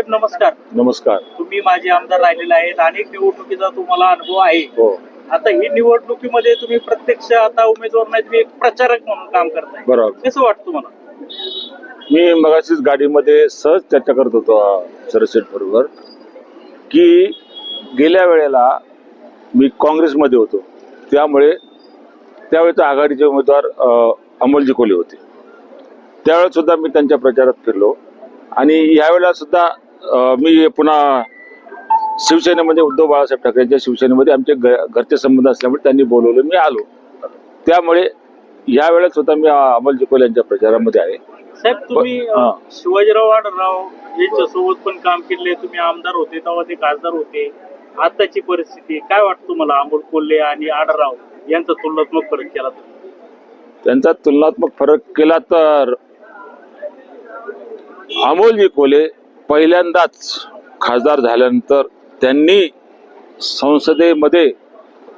साहेब नमस्कार. नमस्कार. तुम्ही माझे आमदार राहिलेले आहेत. अनेक निवडणुकीचा तुम्हाला अनुभव आहे. हो. आता ही निवडणुकीमध्ये तुम्ही प्रत्यक्ष आता उमेदवार नाही तुम्ही एक प्रचारक म्हणून काम करताय. बरोबर. कसं वाटतं तुम्हाला? मी मगाशीच गाडीमध्ये सहज चर्चा करत होतो सरसेट बरोबर की गेल्या वेळेला मी काँग्रेसमध्ये होतो. त्यामुळे त्यावेळेचे आघाडीचे उमेदवार अ, अमोलजी कोले होते. त्यावेळेस सुद्धा मी त्यांच्या प्रचारात फिरलो. आणि यावेळेला सुद्धा मी पुन्हा शिवसेनेमध्ये उद्धव बाळासाहेब ठाकरेंच्या शिवसेनेमध्ये आमचे घरचे संबंध असल्यामुळे त्यांनी बोलवलं मी आलो. त्यामुळे यावेळेस सुद्धा मी अ, अमोलजी कोले यांच्या प्रचारामध्ये आहे. साहेब तुम्ही शिवाजीराव आढळराव यांच्या सोबत पण काम केले तुम्ही आमदार होते तेव्हा ते खासदार होते. आताची परिस्थिती काय वाटतं तुम्हाला अमोल कोल्हे आणि आढळराव यांचा तुलनात्मक फरक केला तर? त्यांचा तुलनात्मक फरक केला तर अमोलजी कोले पहिल्यांदाच खासदार झाल्यानंतर त्यांनी संसदेमध्ये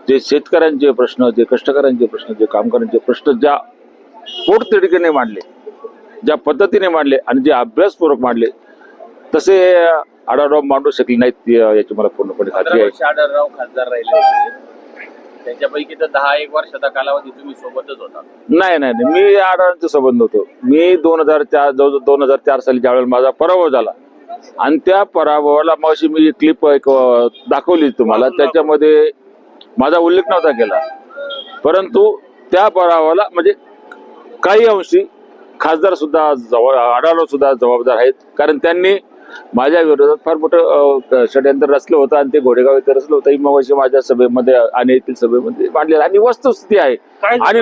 जे शेतकऱ्यांचे प्रश्न जे कष्टकऱ्यांचे प्रश्न जे कामगारांचे प्रश्न ज्या पोटतिडकीने मांडले ज्या पद्धतीने मांडले आणि जे अभ्यासपूर्वक मांडले तसे आढावा मांडू शकले नाहीत याची मला पूर्णपणे खात्री आहे. आढळराव खासदार राहिले त्यांच्यापैकी तर दहा एक वर्षाचा कालावधी तुम्ही सोबतच होता. नाही नाही नाही. मी आढळांचा संबंध होतो. मी दोन हजार चार जवळ दोन हजार चार साली ज्यावेळेला माझा पराभव झाला आणि त्या पराभवाला मग मी क्लिप एक दाखवली तुम्हाला. त्याच्यामध्ये माझा उल्लेख नव्हता केला. परंतु त्या पराभवाला म्हणजे काही अंशी खासदार सुद्धा जवळ आढळराव सुद्धा जबाबदार आहेत. कारण त्यांनी माझ्या विरोधात फार मोठं षडयंत्र रचलं होतं आणि ते घोडेगाव इथे रचलं होतं. ही मग अशी माझ्या सभेमध्ये आणि येथील सभेमध्ये मांडलेलं आणि वस्तुस्थिती आहे. आणि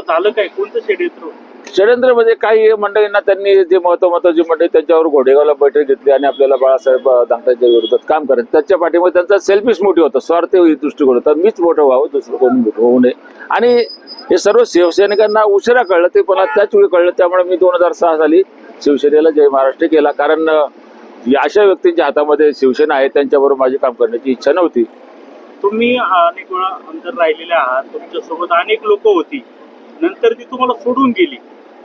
झालं काय? कोणतं षडयंत्र? षडयंत्र म्हणजे काही मंडळींना त्यांनी जे महत्त्व महत्वाची मंडळी त्यांच्यावर घोडेगावला बैठक घेतली आणि आपल्याला बाळासाहेब दांगटाच्या विरोधात काम करेल त्याच्या पाठीमध्ये त्यांचा सेल्फिश मोठी होता. स्वार्थ दृष्टिकोन होता. मीच मोठं व्हावं दुसरं कोणी मोठं होऊ नये. आणि हे सर्व शिवसैनिकांना उशिरा कळलं ते पण त्याच वेळी कळलं. त्यामुळे मी दोन हजार सहा साली शिवसेनेला जय महाराष्ट्र केला. कारण या अशा व्यक्तींच्या हातामध्ये शिवसेना आहे. त्यांच्याबरोबर माझी काम करण्याची इच्छा नव्हती. तुम्ही अनेक वेळा अंतर राहिलेले आहात. तुमच्यासोबत अनेक लोक होती. नंतर ती तुम्हाला सोडून गेली.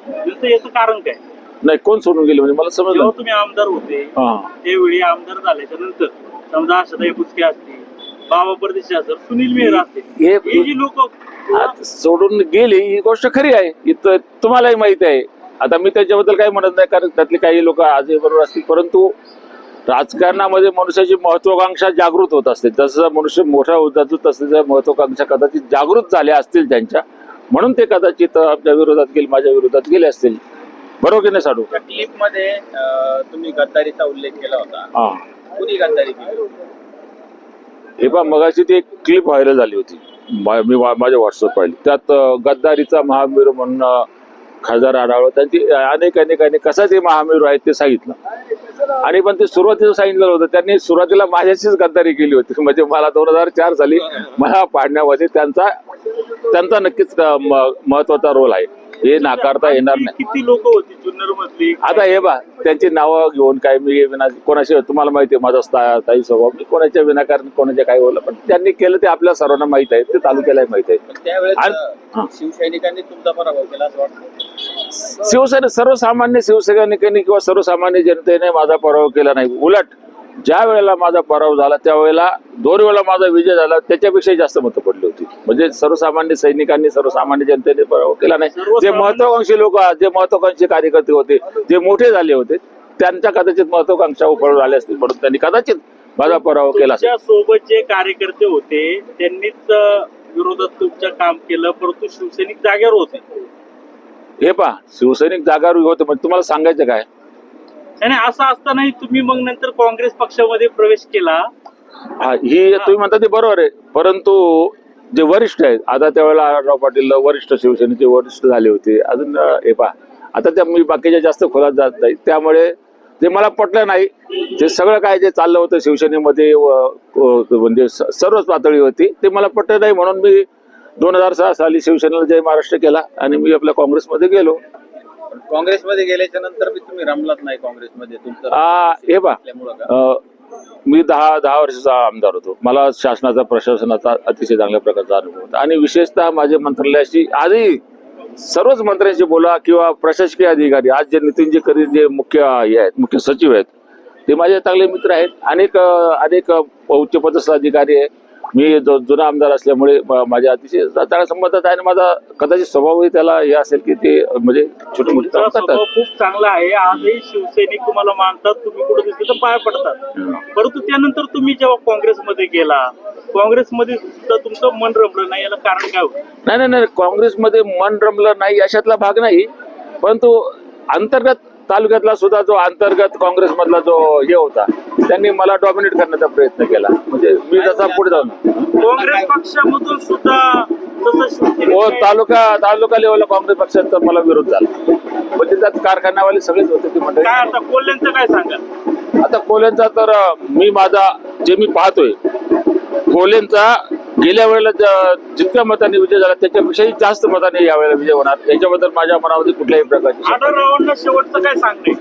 याचं कारण काय? नाही कोण सोडून गेले म्हणजे मला समजलं जेव्हा तुम्ही आमदार होते हा. त्यावेळी आमदार झाल्याच्यानंतर समजा आशाताई बुचके असतील बाबा परदेशी असेल सुनील मेहरा असतील हे- हे जी लोक सोडून गेली ही गोष्ट खरी आहे. इथं तुम्हालाही माहिती आहे. आता मी त्याच्याबद्दल काही म्हणत नाही कारण त्यातले काही लोक आजही बरोबर असतील. परंतु राजकारणामध्ये मनुष्याची महत्वाकांक्षा जागृत होत असते. जसं मनुष्य मोठा होत जातो तसं त्या महत्वाकांक्षा कदाचित जागृत झाल्या असतील त्यांच्या म्हणून ते कदाचित आपल्या विरोधात गेले माझ्या विरोधात गेले असतील. बरोबर की नाही साडू? क्लिपमध्ये तुम्ही गद्दारीचा उल्लेख केला होता. हा. कुणी गद्दारी केली? हे पहा मगाशी ती एक क्लिप व्हायरल झाली होती. मा- मी वा- माझ्या व्हॉट्सअप पाहिली. त्यात अं, गद्दारीचा महावीर म्हणून अं, खासदार आढावा त्यांची अनेक अनेक अनेक कसा ते महावीर आहेत ते सांगितलं. आणि पण ते सुरुवातीला सांगितलं होतं. त्यांनी सुरुवातीला माझ्याशीच गद्दारी केली होती. म्हणजे मला दोन हजार चार साली मला पाडण्यामध्ये त्यांचा त्यांचा नक्कीच महत्त्वाचा रोल आहे. हे नाकारता येणार नाही. किती लोक होती जुन्नर मधली आता हे बा त्यांची नावं घेऊन काय मी विना कोणाशी तुम्हाला माहिती आहे माझा स्थायी स्वभाव मी कोणाच्या विनाकारण कोणाच्या काय बोललं पण त्यांनी केलं ते आपल्या सर्वांना माहीत आहे ते तालुक्यालाही माहीत आहे. त्यावेळेस हा. शिवसैनिकांनी तुमचा पराभव केला असं वाटतं? शिवसेना सर्वसामान्य शिवसैनिकांनी किंवा सर्वसामान्य जनतेने माझा पराभव केला नाही. उलट ज्या वेळेला माझा पराभव झाला त्यावेळेला दोन वेळा माझा विजय झाला त्याच्यापेक्षाही जास्त मतं पडली होती. म्हणजे सर्वसामान्य सैनिकांनी सर्वसामान्य जनतेने पराभव केला नाही. जे महत्वाकांक्षी लोक जे महत्वाकांक्षी कार्यकर्ते होते जे मोठे झाले होते त्यांच्या कदाचित महत्वाकांक्षा उपळून आल्या असतील म्हणून त्यांनी कदाचित माझा पराभव केला सोबत जे कार्यकर्ते होते त्यांनीच विरोधात तुमचं काम केलं परंतु शिवसैनिक जागेवर होते. हे पहा शिवसैनिक जागावर होते म्हणजे तुम्हाला सांगायचं काय? आणि असं असतानाही तुम्ही मग नंतर काँग्रेस पक्षामध्ये प्रवेश केला? हा, ही तुम्ही म्हणता ते बरोबर आहे. परंतु जे वरिष्ठ आहेत आता त्यावेळेला आढळराव पाटील वरिष्ठ शिवसेनेचे वरिष्ठ झाले होते. अजून हे पहा. आता त्या मी बाकीच्या जास्त खोलात जात नाही. त्यामुळे ते मला पटलं नाही. जे सगळं काय जे चाललं होतं शिवसेनेमध्ये म्हणजे सर्वच पातळी होती ते मला पटलं नाही. म्हणून मी दोन हजार सहा साली शिवसेनेला जय महाराष्ट्र केला आणि मी आपल्या काँग्रेसमध्ये गेलो. काँग्रेसमध्ये गेल्याच्यानंतर बी तुम्ही रमलात नाही काँग्रेसमध्ये तुमचं हे अ, मी दहा दहा वर्षाचा आमदार होतो. मला शासनाचा प्रशासनाचा अतिशय चांगल्या प्रकारचा अनुभव होता. आणि विशेषतः माझ्या मंत्रालयाशी आजही सर्वच मंत्र्यांशी बोला किंवा प्रशासकीय अधिकारी आज जे नितीनजी करी जे मुख्य हे आहेत मुख्य सचिव आहेत ते माझे चांगले मित्र आहेत. अनेक अनेक अं, उच्च पदस्थ अधिकारी आहे मी जो जुना आमदार असल्यामुळे माझ्या अतिशय चांगल्या संबंधात आहे आणि माझा कदाचित स्वभावही त्याला हे असेल की ते म्हणजे छोटे मोठे काम करतात खूप चांगला आहे. आजही शिवसैनिक तुम्हाला मानतात तुम्ही कुठे दिसले तर पाय पडतात. परंतु त्यानंतर तुम्ही जेव्हा काँग्रेसमध्ये गेला काँग्रेसमध्ये सुद्धा तुमचं मन रमलं नाही याला कारण काय होतं? नाही नाही नाही काँग्रेसमध्ये मन रमलं नाही अशातला भाग नाही. परंतु अंतर्गत तालुक्यातला सुद्धा जो अंतर्गत काँग्रेसमधला जो हे होता त्यांनी मला डॉमिनेट करण्याचा प्रयत्न केला. म्हणजे मी जसा पुढे जाऊन काँग्रेस पक्षामधून सुद्धा हो तालुका तालुका लेवलला काँग्रेस पक्षाचा मला विरोध झाला. म्हणजे त्यात कारखान्यावाले सगळेच होते ते काय आता कोल्ह्यांचं काय सांगाल? आता कोल्यांचा तर मी माझा जे मी पाहतोय कोल्यांचा गेल्या वेळेला जितक्या मतांनी विजय झाला त्याच्यापेक्षाही जास्त मतांनी यावेळेला विजय होणार याच्याबद्दल माझ्या मनामध्ये कुठल्याही प्रकारची आढळरावांना शेवटचं काय नाही.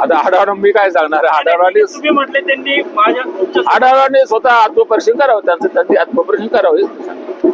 आता आढावा मी काय सांगणार आढावाने म्हटले त्यांनी माझ्या आढावाने स्वतः आत्मपरीक्षण करावं त्यांचं त्यांनी आत्मपरीक्षण करावं सांगतो.